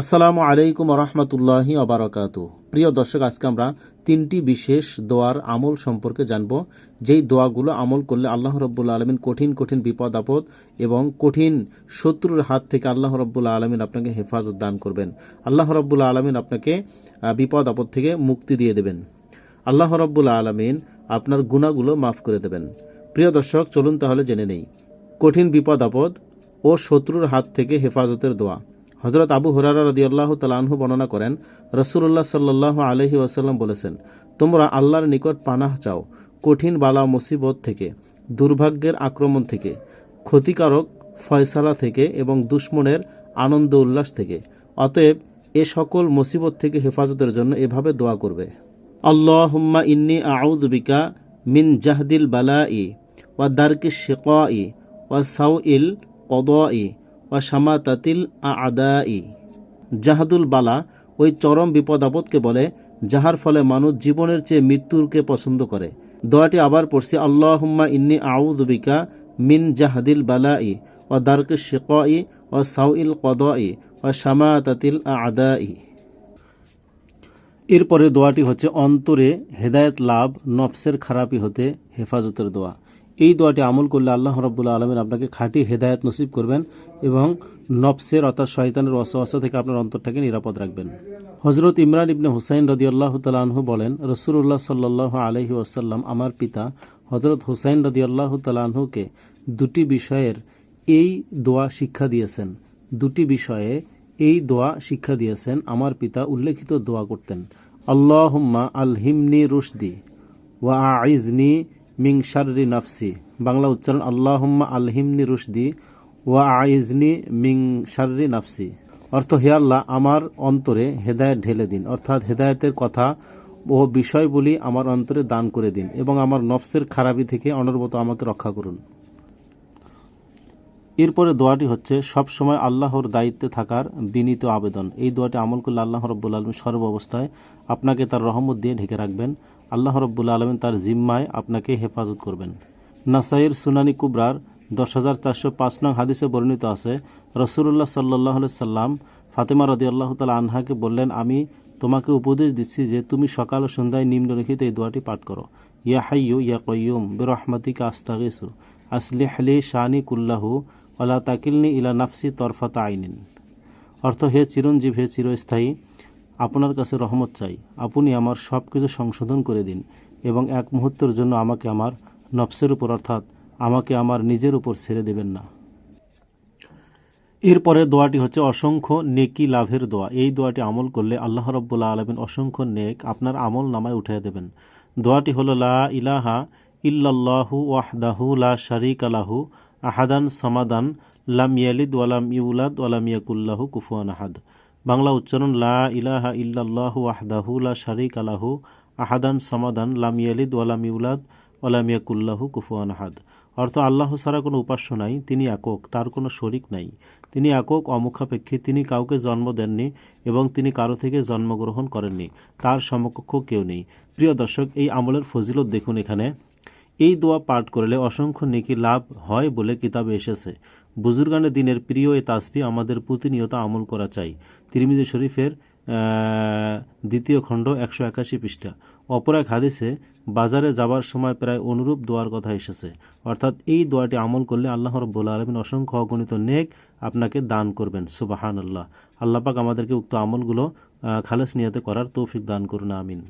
আসসালামু আলাইকুম রহমতুল্লাহি আবরকাত প্রিয় দর্শক, আজকে আমরা তিনটি বিশেষ দোয়ার আমল সম্পর্কে জানব। যেই দোয়াগুলো আমল করলে আল্লাহ রব্বুল্লা আলমিন কঠিন কঠিন বিপদ, আপদ এবং কঠিন শত্রুর হাত থেকে আল্লাহ রব্বুল্লা আলমিন আপনাকে হেফাজত দান করবেন। আল্লাহ রব্বুল্লা আলমিন আপনাকে বিপদ, আপদ থেকে মুক্তি দিয়ে দেবেন। আল্লাহ রব্বুল্লা আলমিন আপনার গুণাগুলো মাফ করে দেবেন। প্রিয় দর্শক, চলুন তাহলে জেনে নেই। কঠিন বিপদ, আপদ ও শত্রুর হাত থেকে হেফাজতের দোয়া। হজরত আবু হুরারা রদিয়াল্লাহ তালাহু বর্ণনা করেন রসুল্লাহ সাল্লাহ আলহি ওয়াসাল্লাম বলেছেন, তোমরা আল্লাহর নিকট পানাহ চাও, কঠিন বালা মুসিবত থেকে, দুর্ভাগ্যের আক্রমণ থেকে, ক্ষতিকারক ফয়সালা থেকে এবং দুশ্মনের আনন্দ উল্লাস থেকে। অতএব এ সকল মুসিবত থেকে হেফাজতের জন্য এভাবে দোয়া করবে। আল্লাহুম্মা ইন্নি আউযু বিকা মিন জাহদিল বালা ই ওয়া দারকিশ ই ওয়া সাউইল কদাই ওয়া শামাতাতিল আদাই জাহাদুল বালা ওই চরম বিপদ আপদকে বলে, যাহার ফলে মানুষ জীবনের চেয়ে মৃত্যুকে পছন্দ করে। দোয়াটি আবার পড়ছি, আল্লাহুম্মা ইন্নি আউযু বিকা মিন জাহাদিল বালাই ওয়া দারকিশ শিকাই ওয়া সাউইল কদাই ওয়া শামাতাতিল আদাই এরপরে দোয়াটি হচ্ছে, অন্তরে হেদায়েত লাভ, নফসের খারাপি হতে হেফাজতের দোয়া। এই দোয়াটি আমল করলে আল্লাহ রব্বুল্লা আলমিন আপনাকে খাঁটি হেদায়েত নসিব করবেন এবং নফসের অর্থাৎ শয়তানের অসহসা থেকে আপনার অন্তরটাকে নিরাপদ রাখবেন। হজরত ইমরান ইবনে হুসাইন রদি আল্লাহ তালাহু বলেন রসুল্লাহ সাল্লাহ আলহি ওয়াসাল্লাম, আমার পিতা হজরত হুসাইন রদি আল্লাহ তালাহুকে দুটি বিষয়ের এই দোয়া শিক্ষা দিয়েছেন। দুটি বিষয়ে এই দোয়া শিক্ষা দিয়েছেন। আমার পিতা উল্লেখিত দোয়া করতেন, আল্লাহুম্মা আলহিমনি রুশদি ওয়া আইজনি মিং নাফসি। বাংলা উচ্চারণ, আল্লাহম্মা আলহিমনি রুশদি ওয়া আইজনি মিং শাররি নাফসি। অর্থ, হে আল্লাহ, আমার অন্তরে হেদায়ত ঢেলে দিন। অর্থাৎ, হেদায়তের কথা ও বিষয়গুলি আমার অন্তরে দান করে দিন এবং আমার নফসের খারাপি থেকে অনর্বত আমাকে রক্ষা করুন। এরপরে দোয়াটি হচ্ছে সব সময় আল্লাহর দায়িত্বে থাকার বিনীত আবেদন। এই দোয়াটি আমল করলে আল্লাহ রব্বুল আলম সর্ব অবস্থায় আপনাকে তার রহমত দিয়ে ঢেকে রাখবেন। আল্লাহ রব্বুল আলমিন তার জিম্মায় আপনাকে হেফাজত করবেন। নাসাইর সুনানি কুবরার দশ হাজার চারশো পাঁচ নং হাদিসে বর্ণিত আছে রসুল্লাহ সাল্লাহ সাল্লাম ফাতেমা রদি আল্লাহ তালা আনহাকে বললেন, আমি তোমাকে উপদেশ দিচ্ছি যে তুমি সকাল ও সন্ধ্যায় নিম্নলিখিত এই দোয়াটি পাঠ করো। ইয়া হাইয়ু ইয়া কয়ুম বেরহমাতিকা আস্তাগিসু আসলি হালি শানি কুল্লাহু ওলা তাকিলনি ইলা নাফসি তরফাতা আইনিন। অর্থ, হে চিরঞ্জীব, হে চিরস্থায়ী, আপনার কাছে রহমত চাই। আপনি আমার সব কিছু সংশোধন করে দিন এবং এক মুহূর্তের জন্য আমাকে আমার নফসের উপর, অর্থাৎ আমাকে আমার নিজের উপর ছেড়ে দেবেন না। এরপরে দোয়াটি হচ্ছে অসংখ্য নেকি লাভের দোয়া। এই দোয়াটি আমল করলে আল্লাহ রব্বুল্লা আলমিন অসংখ্য নেক আপনার আমল নামায় উঠিয়ে দেবেন। দোয়াটি হলো, লা ইলাহা ইল্লাল্লাহু ওয়াহদাহু লা শারিক আলাহু আহাদান সমাদান, লাম ইয়ালিদ ওয়ালাম ইউলাদ ওয়ালাম ইয়াকুল্লাহু কুফুয়ান আহাদ। বাংলা উচ্চারণ, লা ইলাহা ইল্লাল্লাহু ওয়াহদাহু লা শারিক আলাহু আহাদান সমাদান, লাম ইয়ালিদ ওয়ালাম ইউলাদ ওয়ালাম ইয়াকুল্লাহু কুফুয়ান আহাদ। অর্থ, আল্লাহ ছাড়া কোনো উপাস্য নাই, তিনি একক, তার কোনো শরিক নাই। তিনি একক, অমুখাপেক্ষী, তিনি কাউকে জন্ম দেননি এবং তিনি কারও থেকে জন্মগ্রহণ করেননি, তার সমকক্ষ কেউ নেই। প্রিয় দর্শক, এই আমলের ফজিলত দেখুন এখানে। এই দোয়া পাঠ করলে অসংখ্য নেকি লাভ হয় বলে কিতাবে এসেছে। বুজুর্গানের দিনের প্রিয় এ তাসবি আমাদের প্রতিনিয়ত আমল করা চাই। তিরমিজি শরীফের দ্বিতীয় খণ্ড একশো একাশি পৃষ্ঠা। অপর এক হাদিসে, বাজারে যাবার সময় প্রায় অনুরূপ দোয়ার কথা এসেছে। অর্থাৎ এই দোয়াটি আমল করলে আল্লাহ রব্বুল আলমিন অসংখ্য অগণিত নেক আপনাকে দান করবেন। সুবাহান আল্লাহ আল্লাপাক আমাদেরকে উক্ত আমলগুলো খালেস নিয়াতে করার তৌফিক দান করুন, আমিন।